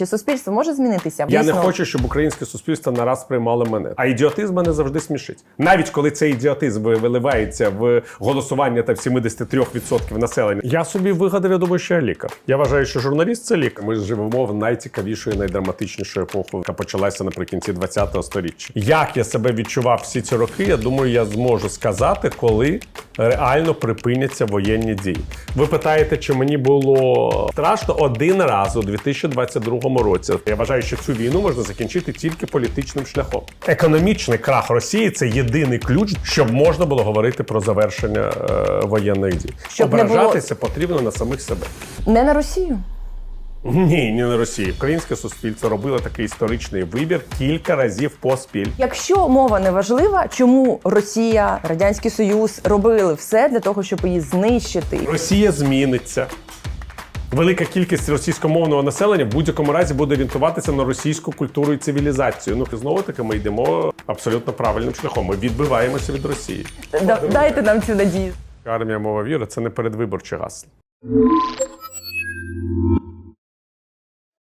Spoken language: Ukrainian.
Чи суспільство може змінитися? Я не хочу, щоб українське суспільство нараз приймало мене. А ідіотизм мене завжди смішить. Навіть коли цей ідіотизм виливається в голосування та в 73% населення. Я собі вигадав, я думаю, що я лікар. Я вважаю, що журналіст це лікар. Ми живемо в найцікавішої, найдраматичнішої епоху, яка почалася наприкінці 20-го сторіччя. Як я себе відчував всі ці роки, я думаю, я зможу сказати, коли реально припиняться воєнні дії. Ви питаєте, чи мені було страшно один раз у 2022 році. Я вважаю, що цю війну можна закінчити тільки політичним шляхом. Економічний крах Росії це єдиний ключ, щоб можна було говорити про завершення е, воєнних дій. Щоб не було- Ображатися потрібно на самих себе. не на Росію. Ні, не на Росії. Українське суспільство робило такий історичний вибір кілька разів поспіль. Якщо мова не важлива, чому Росія, Радянський Союз робили все для того, щоб її знищити? Росія зміниться. Велика кількість російськомовного населення в будь-якому разі буде орієнтуватися на російську культуру і цивілізацію. Ну знову таки, ми йдемо абсолютно правильним шляхом. Ми відбиваємося від Росії. Да- Дайте нам цю надію. Армія мова віра це не передвиборче гасло.